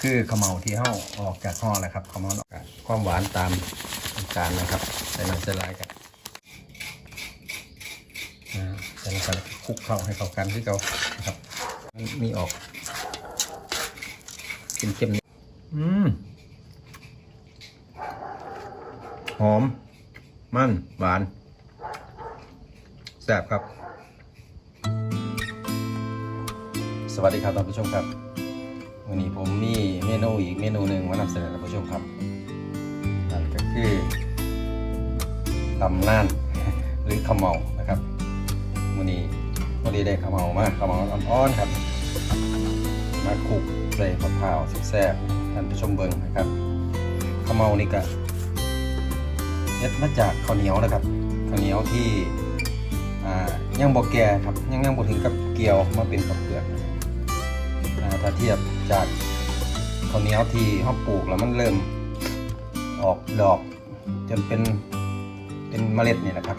คือขมเหลาที่เฮาออกจากห่อแล้วครับขมเหลาออกจากความหวานตามน้ำตาลนะครับใส่น้ำใส่ลายกันอ่าใส่น้ำใส่คลุกเข้าให้เข้ากันที่เขานะครับม,มีออกเค็มๆอืมหอม มันหวานแซ่บครับ สวัสดีครับท่านผู้ชมครับ วันนี้ผมมีเมนูอีกเมนูหนึ่งมานำเสนอท่านผู้ชมครับนั่นก็คือตำนานหรือขมเหลานะครับวันนี้วันนี้ได้ขมเหลามาขมเหลาอ่อนๆครับ มาคลุกใส่มะพร้าวแซ่บๆท่านผู้ชมเบิ่งนะครับขมเหลานี่ก็เฮ็ดมาจากข้าวเหนียวนะครับข้าวเหนียวที่อ่างบ่แก่ครับยังยังบ่ถึงกับเกี่ยวมาเป็นกับเปลือกนะครับอ่า ถ้าเทียบจากข้าวเหนียวที่เขาปลูกแล้วมันเริ่มออกดอกจนเป็นเป็นเมล็ดนี่นะครับ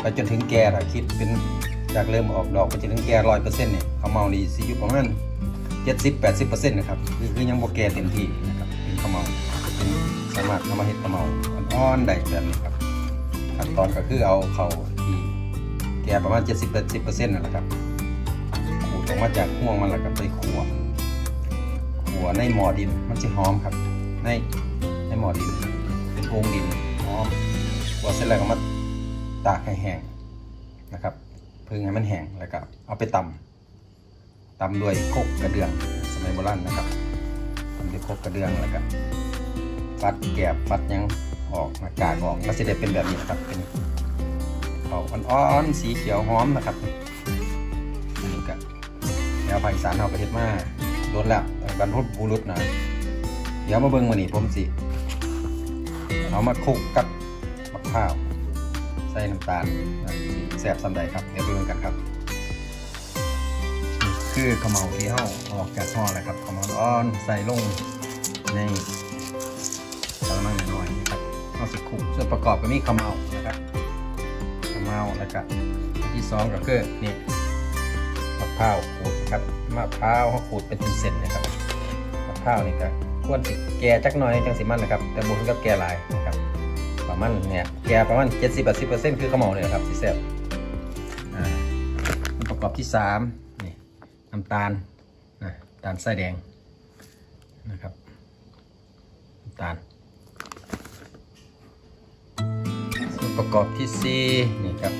ไปจนถึงแก่ถ้าคิดเป็นจากเริ่มออกดอกไปจนถึงแก่ร้อยเปอร์เซ็นต์เนี่ยข้าวเมานี่สิอยู่ประมาณเจ็ดสิบแปดสิบเปอร์เซ็นต์นะครับคือคือยังบ่แก่เต็มที่นะครับเป็นข้าวเมาเป็นสามารถนำมาเฮ็ดข้าวเมาอ่อนๆได้แบบนี้ครับขั้นตอนก็คือเอาเขาที่แก่ประมาณเจ็ดสิบแปดสิบเปอร์เซ็นต์นั่นแหละครับ มาจากห่วงมันแล้วก็ไปขัวขัวในหมอดินมันจะหอมครับ ในในหมอดินเป็นโพรงดินหอมขัวเสร็จแล้วก็มาตากให้แห้งนะครับเพึ่งให้มันแห้งแล้วก็เอาไปตำตำด้วยโคกกระเดื่องสมัยโบราณนะครับตำด้วยโคกกระเดื่องแล้วก็ฟัดแกบฟัดยังออกมากากออกแล้วจะได้เป็นแบบนี้นะครับเป็นเขาอ่อนๆสีเขียวหอมนะครับ แนวภาคอีสานเราประเทศมาโดนแล้วบรรพบุรุษนะเดี๋ยวมาเบิ่งวันนี้ผมสิเอามาคลุกกับมะพร้าวใส่น้ำตาลนะสิแซบสันใดครับเดี๋ยวไปเบิ่งกันครับ คือขาวเหมาที่เฮาออกจากห่อแล้วครับขาวเหมาอ่อนใส่ลงในกระมังน้อยๆนะครับเอาสิคลุกส่วนประกอบก็มีขาวเหมานะครับขาวเหมาแล้วก็ที่สองก็คือนี่มะพร้าวขูด ครับมะพร้าวเขาขูดเป็นเส้นๆนะครับมะพร้าวนี่ก็ควรสิแก่จักหน่อยจังสิมันนะครับ แต่บุญกับแก่หลายนะครับประมาณเนี่ยแก่ประมาณ70-80%คือข้าวเหมาเลยนะครับที่แซ่บอ่าองค์ประกอบที่สามนี่น้ำตาลนะน้ำตาลไส้แดงนะครับน้ำตาลส่วนประกอบที่สี่นี่ครับ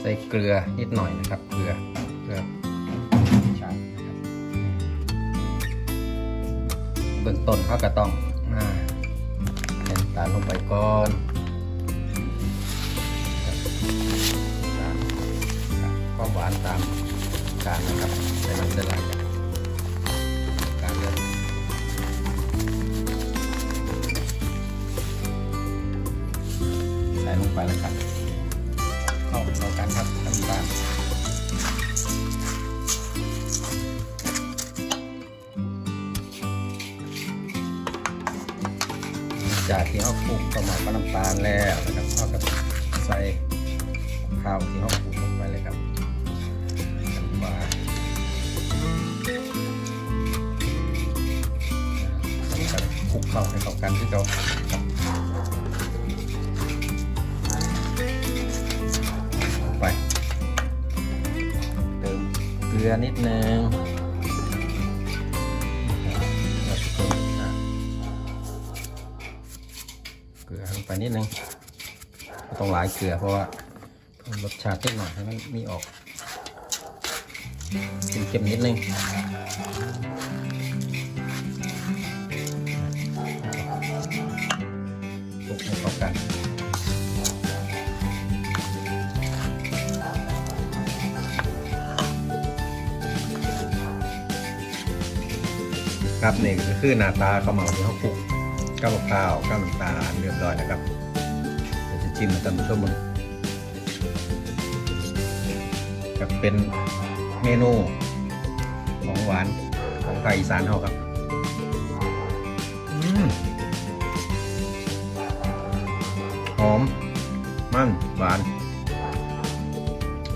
ใส่เกลือนิดหน่อยนะครับเกลือเกลือ เบื้องต้นเขาก็ต้องอ่าเห็นตาลงไปก่อนครับตามความหวานตามการนะครับใส่น้ำใส่ลายกันการเลือกใส่ลงไปแล้วกันเข้าเข้ากันครับน้ำตาล จากที่เขาปลูกเข้ามาก็น้ำตาลแล้วนะครับเขาก็ใส่ข้าวที่เขาปลูกลงไปเลยครับน้ำปลาคลุกเข้าให้เข้ากันที่เราไป เติมเกลือนิดนึง ไปนิดนึงต้องหลายเกลือเพราะว่าเพิ่มรสชาตินิดหน่อยให้มันมีออกเค็มๆนิดนึงคลุกให้เข้ากันครับนี่ก็คือหน้าตาข้าวเหมาที่เขาปลูก กับมะพร้าวกับน้ำตาลเรียบร้อยแล้วครับเดี๋ยวจะจิ้มให้ท่านผู้ชมมึงกับเป็นเมนูของหวานของภาคอีสานเขาครับหอม มันหวาน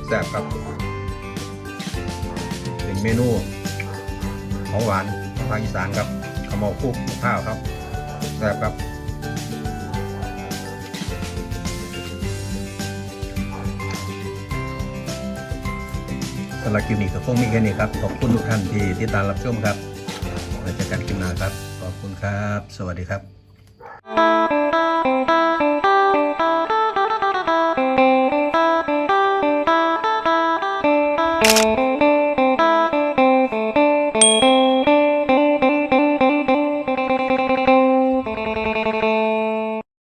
แซ่บครับ เป็นเมนูของหวานภาคอีสานครับขาวเหมาคลุกข้าวครับ แซ่บครับสำหรับคลิปนี้ก็คงมีแค่นี้ครับ ขอบคุณทุกท่านที่ติดตามรับชมครับไว้เจอกันคลิปหน้าครับ ขอบคุณครับ สวัสดีครับ